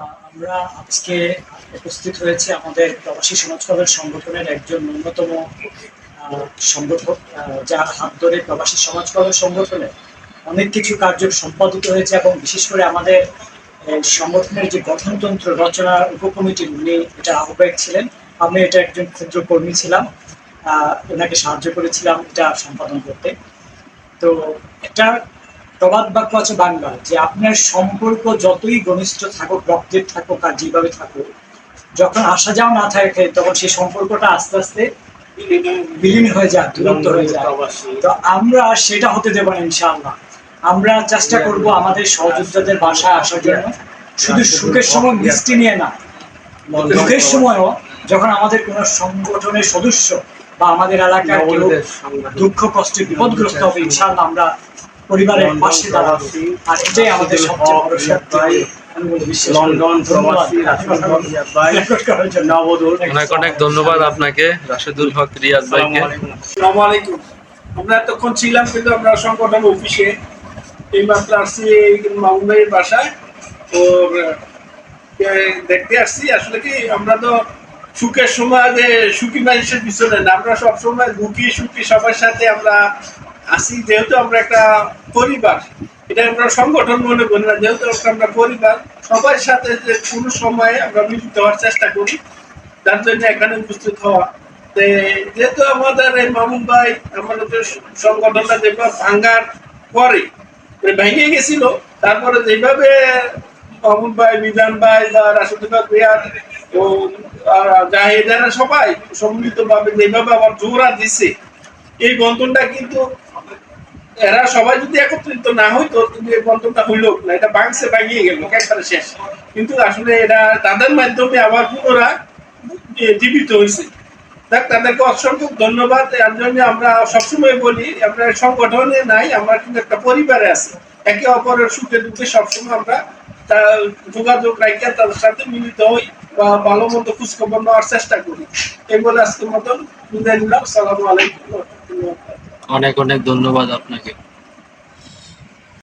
আমরা আজকে উপস্থিত হয়েছে আমাদের প্রবাসী সমাজকল্যাণ সংগঠনের একজন আহ, সংগঠক যার হাত ধরে প্রবাসী সমাজকল্যাণ সংগঠনে অনেক কিছু কার্য সম্পাদিত হয়েছে এবং বিশেষ করে আমাদের সংগঠনের যে গঠনতন্ত্র রচনা উপকমিটি উনি এটা আহ্বায়ক ছিলেন। আমি এটা একজন ক্ষুদ্র কর্মী ছিলাম ওনাকে সাহায্য করেছিলাম এটা সম্পাদন করতে। তো একটা প্রবাদ বাক্য আছে বাংলা যে আপনার সম্পর্ক যতই ঘনিষ্ঠ থাকুক রক্তের থাকুক আর যেভাবে থাকুক যখন আসা যাওয়া না থাকে তখন সেই সম্পর্কটা আস্তে আস্তে বিলীন হয়ে যায় দূরত্ব হয়ে যায়। তো আমরা সেটা হতে দেবো না ইনশাআল্লাহ। আমরা চেষ্টা করব আমাদের সহযোদ্ধাদের বাসায় আসার জন্য। শুধু সুখের সময় মিষ্টি নিয়ে না দুঃখের সময়ও যখন আমাদের কোনো সংগঠনের সদস্য বা আমাদের এলাকার দুঃখ কষ্টে বিপদগ্রস্ত হবে ইনশাআল্লাহ আমরা পরিবারের পাশে দাঁড়াবো আর এটাই আমাদের সবচেয়ে বড় শক্তি। আমি বলে বিশ্বাস করি। লন্ডন প্রবাসী রাশেদুল হক রিয়াদ ভাই রেকর্ড করার জন্য। নবদূর অনেক অনেক ধন্যবাদ আপনাকে রাশেদুল হক রিয়াজ ভাইকে। আলাইকুম। আমরা এতক্ষণ ছিলাম কিন্তু আমরা সংগঠন অফিসে এই মাত্র আসছি এই মামুন ভাইয়ের বাসায়। ওর দেখতে আসছি। আসলে কি আমরা তো সুখের সময় যে সুখী মানুষের পিছনে না আমরা সবসময় দুঃখী সুখী সবার সাথে আমরা আসি, যেহেতু আমরা একটা পরিবার, এটা আমরা সংগঠন মনে করি না, যেহেতু আমরা পরিবার, সবার সাথে যে কোনো সময়ে আমরা মিলিত হওয়ার চেষ্টা করি তার জন্য এখানে উপস্থিত হওয়া। যেহেতু আমাদের এই মামুন ভাই, আমাদের সংগঠনটা যেভাবে ভাঙ্গার পরে ভেঙে গেছিল, তারপরে যেভাবে মামুন ভাই, মিজান ভাই, বা হক রিয়াদ ও জাহিদারা সবাই সম্মিলিত ভাবে যেভাবে আবার জোরা দিছে, এই বন্ধনটা কিন্তু এরা সবাই যদি একত্রিত না হইতো, কিন্তু এই বন্ধনটা হইল না। এটা ভাঙছে ভাঙিয়ে গেল একবারে শেষ। কিন্তু আসলে এটা তাদের মাধ্যমে আবার পুনরায় জীবিত হয়েছে দেখ, তাদেরকে অসংখ্য ধন্যবাদ। এর জন্য আমরা সবসময় বলি, আমরা সংগঠনে নাই, আমরা কিন্তু একটা পরিবারে আছি। একে অপরের সুখে দুঃখে সবসময় আমরা যোগাযোগ রাখি তাদের সাথে মিলিত হই বা ভালো মতো খোঁজখবর নেওয়ার চেষ্টা করি। এই বলে আজকের মতন বিদায় নিলাম। সালামু আলাইকুম। অনেক অনেক ধন্যবাদ আপনাকে।